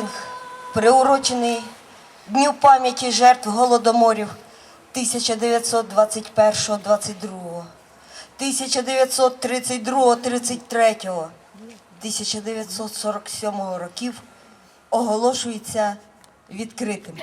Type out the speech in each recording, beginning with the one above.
Мітинг приурочений Дню пам'яті жертв голодоморів 1921-22, 1932-33, 1947 років оголошується відкритим.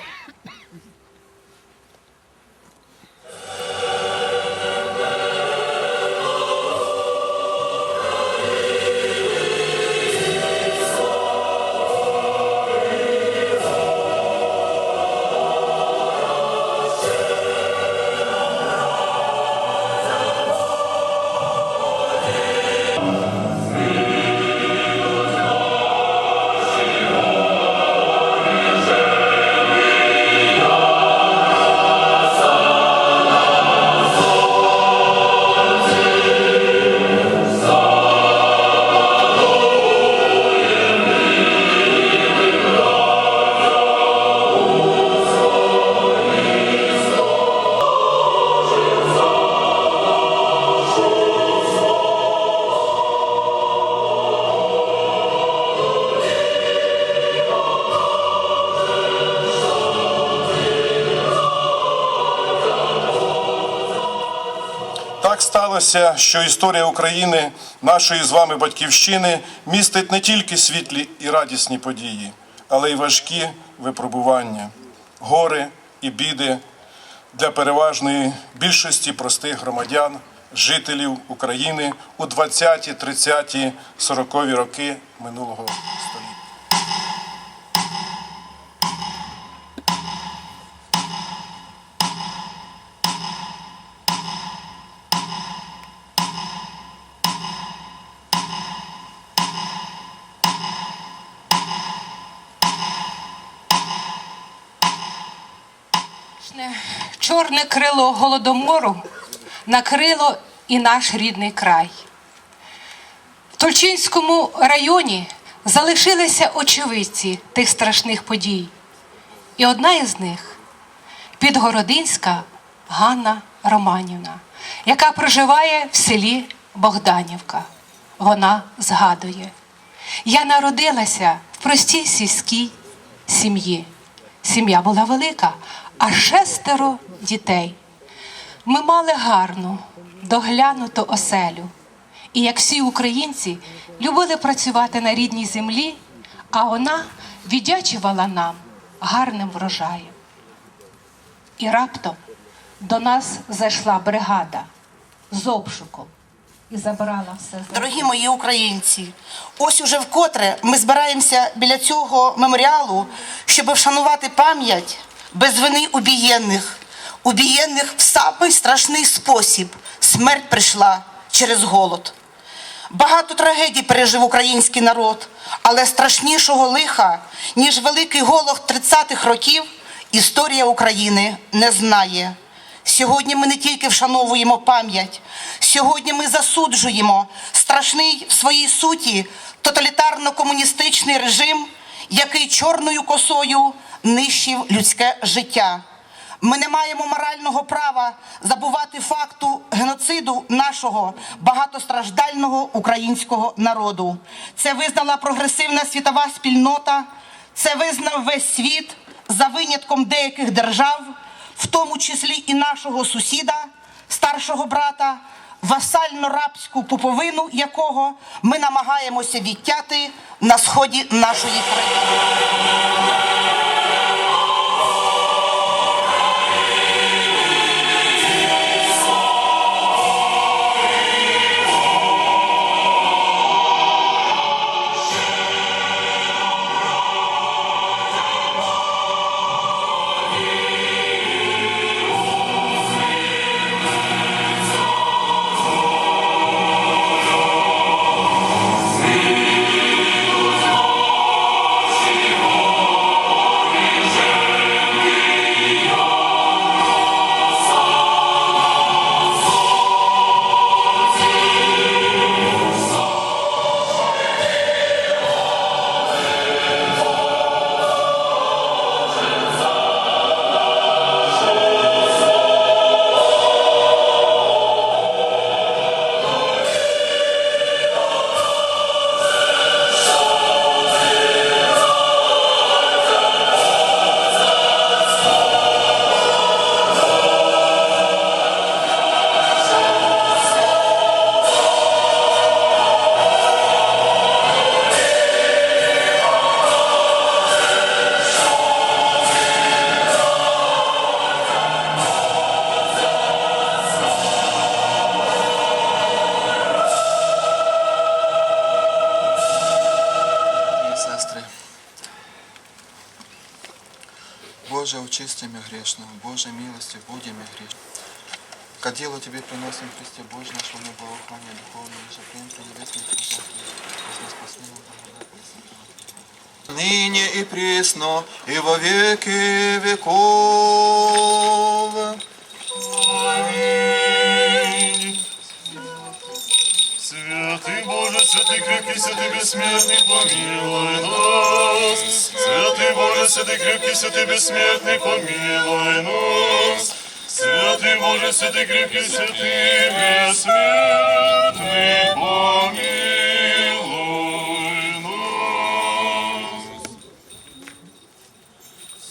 Так що історія України, нашої з вами батьківщини, містить не тільки світлі і радісні події, але й важкі випробування, гори і біди для переважної більшості простих громадян, жителів України у 20-ті, 30-ті, 40-ві роки минулого століття. Чорне- Чорне крило голодомору накрило і наш рідний край. В Тульчинському районі залишилися очевидці тих страшних подій. І одна із них підгородинська Ганна Романівна, яка проживає в селі Богданівка. Вона згадує: Я народилася в простій сільській сім'ї. Сім'я була велика, а шестеро дітей. Ми мали гарну, доглянуту оселю. І як всі українці любили працювати на рідній землі, а вона віддячувала нам гарним врожаєм. І раптом до нас зайшла бригада з обшуком і забрала все Дорогі мої українці, ось уже вкотре ми збираємося біля цього меморіалу, щоб вшанувати пам'ять без вини убієнних, убієнних в самий страшний спосіб. Смерть прийшла через голод. Багато трагедій пережив український народ, але страшнішого лиха, ніж великий голод 30-х років, історія України не знає. Сьогодні ми не тільки вшановуємо пам'ять, сьогодні ми засуджуємо страшний в своїй суті тоталітарно-комуністичний режим, який чорною косою нищив людське життя. Ми не маємо морального права забувати факту геноциду нашого багатостраждального українського народу. Це визнала прогресивна світова спільнота, це визнав весь світ за винятком деяких держав, в тому числі і нашого сусіда, старшого брата, васально-рабську пуповину якого ми намагаємося відтяти на сході нашої країни. Боже, очисти грешным, Боже, милости, будем меня грешным. К делу Тебе приносим Христе Боже, нашего неблагоухания духовного, же прием при небесных прожектах, Ныне и пресно, и во веки веков. святый крепкий, святый бессмертный, помилуй нас. Святый Боже, святый крепкий, святый бессмертный, помилуй нас. Святый Боже, святый крепкий, святый бессмертный, помилуй нас.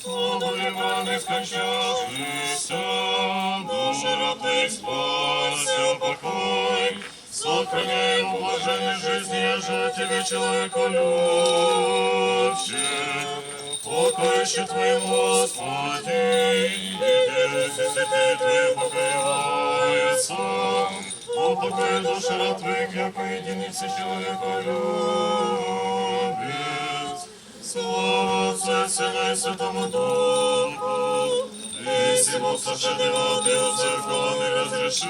Слава Ивана, скончавшийся, души родных спася покой. Сохраняй в блаженной жизни, я же тебе, человеку любче. Покойще Твоим, Господи, и песни святые Твои покрываются. Упокой души рад Твоих, яко единицы человеку любит. Слава Отцу и Сыну и Святому Духу, и всему сошедшему Ты у церковь разреши.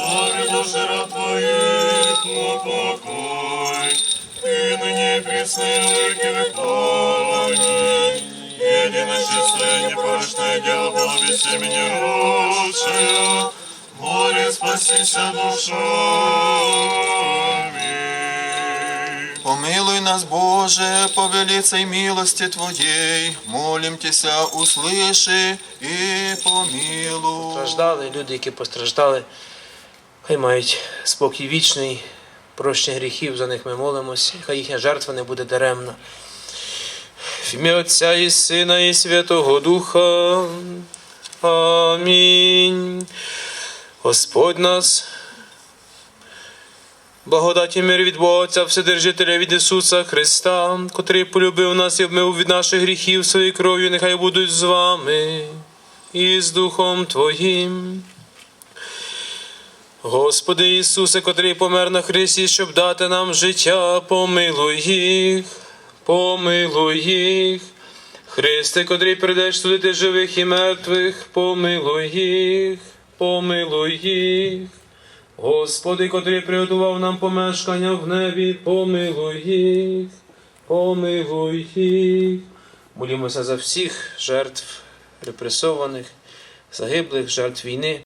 Слави души рад Твоих, упокой, и ныне и присно и во веки веков. Аминь. Едино чистое, непорочное дело было без семени ручшее, море спасися душами. Помилуй нас, Боже, по велицей милости Твоей, молим Тися, услыши и помилуй. Страждали, люди, які постраждали, хай мають спокій вічний, прощення гріхів, за них ми молимось, хай їхня жертва не буде даремна. В ім'я Отця і Сина, і Святого Духа. Амінь. Господь нас, благодать і мир від Бога Отця Вседержителя від Ісуса Христа, котрий полюбив нас і обмив від наших гріхів своєю кров'ю, нехай будуть з вами і з Духом Твоїм. Господи Ісусе, котрий помер на Христі, щоб дати нам життя, помилуй їх, помилуй їх. Христе, котрий прийдеш судити живих і мертвих, помилуй їх, помилуй їх. Господи, котрий приготував нам помешкання в небі, помилуй їх, помилуй їх. Молімося за всіх жертв репресованих, загиблих, жертв війни.